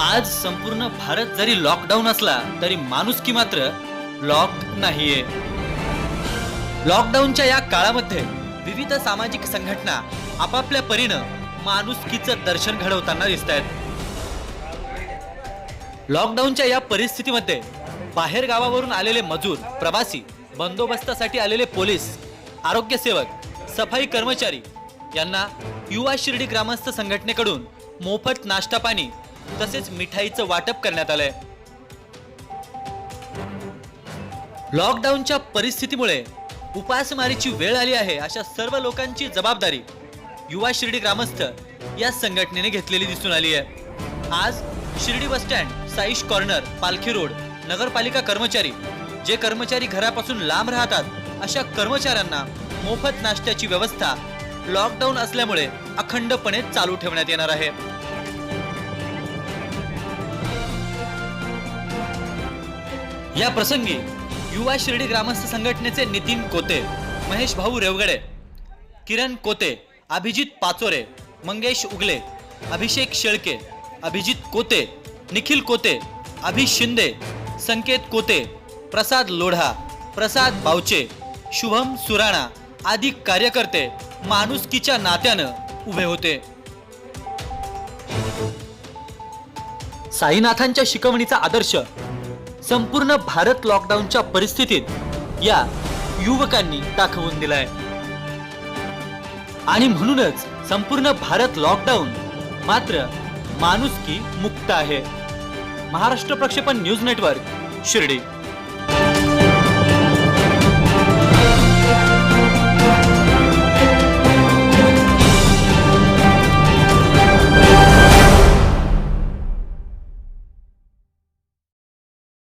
आज संपूर्ण भारत जरी लॉकडाऊन असला तरी माणुसकी मात्र लॉक नाहीये. लॉकडाऊनच्या या काळामध्ये विविध सामाजिक संघटना आपापल्या परीनं माणुसकीचं दर्शन घडवताना दिसत आहेत लॉकडाऊनच्या या परिस्थितीमध्ये बाहेर गावावरून आलेले मजूर प्रवासी बंदोबस्तासाठी आलेले पोलीस आरोग्य सेवक सफाई कर्मचारी यांना युवा शिर्डी ग्रामस्थ संघटनेकडून मोफत नाश्ता पाणी तसेच मिठाईचं वाटप करण्यात आलंय. लॉकडाऊनच्या परिस्थितीमुळे उपासमारीची वेळ आली आहे अशा सर्व लोकांची जबाबदारी युवा शिर्डी ग्रामस्थ या संघटनेने घेतलेली दिसून आली आहे. आज Shirdi bus stand Saish corner पालखी रोड नगरपालिका कर्मचारी जे कर्मचारी घरापासून लांब राहतात अशा कर्मचाऱ्यांना मोफत नाश्त्याची व्यवस्था लॉकडाऊन असल्यामुळे अखंडपणे चालू ठेवण्यात येणार आहे. या प्रसंगी युवा शिर्डी ग्रामस्थ संघटनेचे नितीन कोते महेश भाऊ रेवगडे किरण कोते अभिजित पाचोरे मंगेश उगले अभिषेक शेळके अभिजित कोते निखिल कोते अभि शिंदे संकेत कोते प्रसाद लोढा प्रसाद बावचे शुभम सुराणा आदी कार्यकर्ते माणुसकीच्या नात्यानं उभे होते. साईनाथांच्या शिकवणीचा आदर्श संपूर्ण भारत लॉकडाऊनच्या परिस्थितीत या युवकांनी दाखवून दिलाय. आणि म्हणूनच संपूर्ण भारत लॉकडाऊन मात्र माणुसकी मुक्त आहे. महाराष्ट्र प्रक्षेपण न्यूज नेटवर्क शिर्डी.